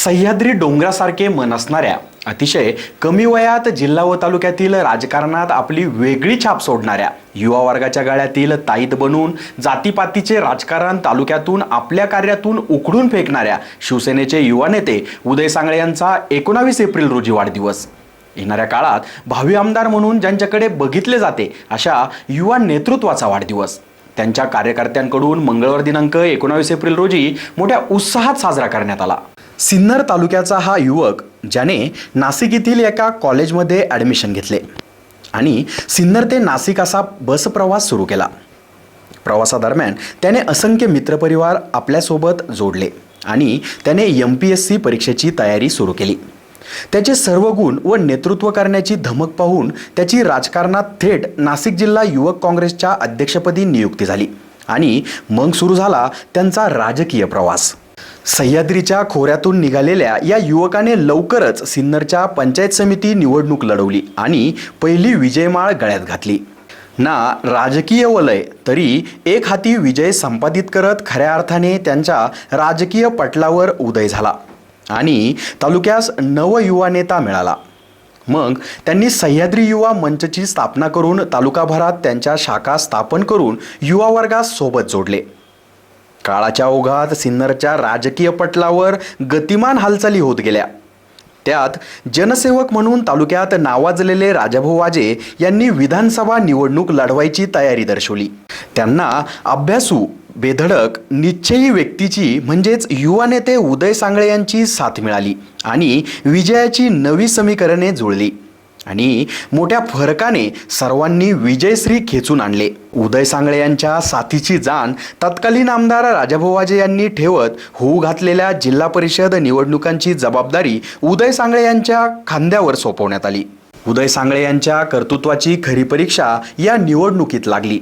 सह्याद्री डोंगरासारखे मन असणाऱ्या अतिशय कमी वयात जिल्हा व तालुक्यातील राजकारणात आपली वेगळी छाप सोडणाऱ्या युवा वर्गाच्या गाळ्यातील ताईत बनून जातीपातीचे राजकारण तालुक्यातून आपल्या कार्यातून उकडून फेकणाऱ्या शिवसेनेचे युवा नेते उदय सांगळे यांचा एकोणावीस एप्रिल रोजी वाढदिवस. येणाऱ्या काळात भावी आमदार म्हणून ज्यांच्याकडे बघितले जाते अशा युवा नेतृत्वाचा वाढदिवस. त्यांच्या कार्यकर्त्यांकडून मंगळवार दिनांक एकोणावीस एप्रिल रोजी मोठ्या उत्साहात साजरा करण्यात आला. सिन्नर तालुक्याचा हा युवक ज्याने नाशिक येथील एका कॉलेजमध्ये ॲडमिशन घेतले. आणि सिन्नर ते नाशिक असा बस प्रवास सुरू केला. प्रवासादरम्यान त्याने असंख्य मित्रपरिवार आपल्यासोबत जोडले आणि त्याने एम पी एस सी परीक्षेची तयारी सुरू केली. त्याचे सर्व गुण व नेतृत्व करण्याची धमक पाहून त्याची राजकारणात थेट नाशिक जिल्हा युवक काँग्रेसच्या अध्यक्षपदी नियुक्ती झाली आणि मग सुरू झाला त्यांचा राजकीय प्रवास. सह्याद्रीच्या खोऱ्यातून निघालेल्या या युवकाने लवकरच सिन्नरच्या पंचायत समिती निवडणूक लढवली आणि पहिली विजयमाळ गळ्यात घातली. ना राजकीय वलय तरी एक हाती विजय संपादित करत खऱ्या अर्थाने त्यांच्या राजकीय पटलावर उदय झाला आणि तालुक्यास नवयुवा नेता मिळाला. मग त्यांनी सह्याद्री युवा मंचची स्थापना करून तालुकाभरात त्यांच्या शाखा स्थापन करून युवा वर्गास सोबत जोडले. काळाच्या ओघात सिन्नरच्या राजकीय पटलावर गतिमान हालचाली होत गेल्या. त्यात जनसेवक म्हणून तालुक्यात नावाजलेले राजाभाऊ वाजे यांनी विधानसभा निवडणूक लढवायची तयारी दर्शवली. त्यांना अभ्यासू बेधडक निश्चयी व्यक्तीची म्हणजेच युवा नेते उदय सांगळे यांची साथ मिळाली आणि विजयाची नवी समीकरणे जुळली. आणि मोठ्या फरकाने सर्वांनी विजयश्री खेचून आणले. उदय सांगळे यांच्या साथीची जाण तत्कालीन आमदार राजाभोवाजे यांनी ठेवत होऊ घातलेल्या जिल्हा परिषद निवडणुकांची जबाबदारी उदय सांगळे यांच्या खांद्यावर सोपवण्यात आली. उदय सांगळे यांच्या कर्तृत्वाची खरी परीक्षा या निवडणुकीत लागली.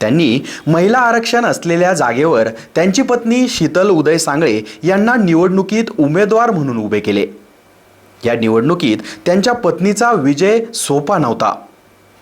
त्यांनी महिला आरक्षण असलेल्या जागेवर त्यांची पत्नी शीतल उदय सांगळे यांना निवडणुकीत उमेदवार म्हणून उभे केले. या निवडणुकीत त्यांच्या पत्नीचा विजय सोपा नव्हता.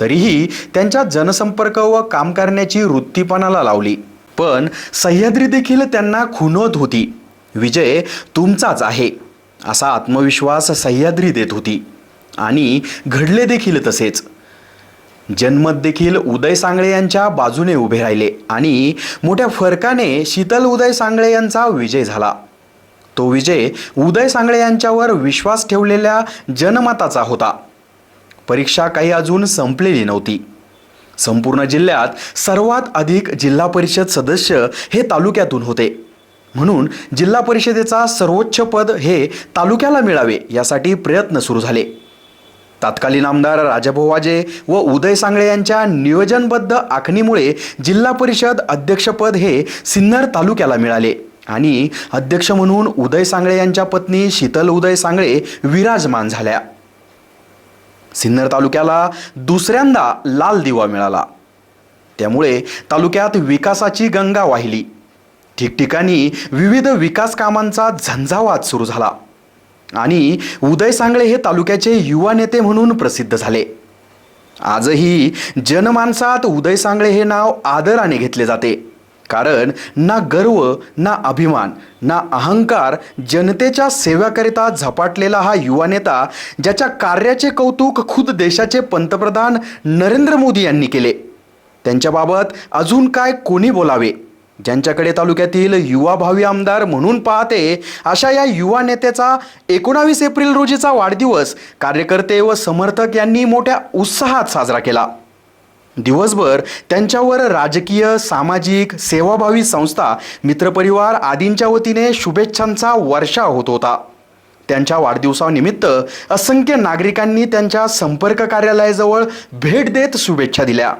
तरीही त्यांच्या जनसंपर्क व काम करण्याची वृत्तीपणाला लावली. पण सह्याद्री देखील त्यांना खुनवत होती. विजय तुमचाच आहे असा आत्मविश्वास सह्याद्री देत होती. आणि घडले देखील तसेच. जन्मत देखील उदय सांगळे यांच्या बाजूने उभे राहिले आणि मोठ्या फरकाने शीतल उदय सांगळे यांचा विजय झाला. तो विजय उदय सांगळे यांच्यावर विश्वास ठेवलेल्या जनमताचा होता. परीक्षा काही अजून संपलेली नव्हती. संपूर्ण जिल्ह्यात सर्वात अधिक जिल्हा परिषद सदस्य हे तालुक्यातून होते. म्हणून जिल्हा परिषदेचा सर्वोच्च पद हे तालुक्याला मिळावे यासाठी प्रयत्न सुरू झाले. तत्कालीन आमदार राजाभाऊ वाजे व उदय सांगळे यांच्या नियोजनबद्ध आखणीमुळे जिल्हा परिषद अध्यक्षपद हे सिन्नर तालुक्याला मिळाले. आणि अध्यक्ष म्हणून उदय सांगळे यांच्या पत्नी शीतल उदय सांगळे विराजमान झाल्या. सिन्नर तालुक्याला दुसऱ्यांदा लाल दिवा मिळाला. त्यामुळे तालुक्यात विकासाची गंगा वाहिली. ठिकठिकाणी विविध विकास कामांचा झंझावात सुरू झाला. आणि उदय सांगळे हे तालुक्याचे युवा नेते म्हणून प्रसिद्ध झाले. आजही जनमानसात उदय सांगळे हे नाव आदराने घेतले जाते. कारण ना गर्व ना अभिमान ना अहंकार जनतेच्या सेवेकरिता झपाटलेला हा युवा नेता ज्याच्या कार्याचे कौतुक खुद देशाचे पंतप्रधान नरेंद्र मोदी यांनी केले. त्यांच्याबाबत अजून काय कोणी बोलावे? ज्यांच्याकडे तालुक्यातील युवा भावी आमदार म्हणून पाहते अशा या युवा नेत्याचा एकोणावीस एप्रिल रोजीचा वाढदिवस कार्यकर्ते व समर्थक यांनी मोठ्या उत्साहात साजरा केला. दिवसभर त्यांच्यावर राजकीय सामाजिक सेवाभावी संस्था मित्रपरिवार आदींच्या वतीने शुभेच्छांचा वर्षाव होत होता. त्यांच्या वाढदिवसानिमित्त असंख्य नागरिकांनी त्यांच्या संपर्क कार्यालयाजवळ भेट देत शुभेच्छा दिल्या.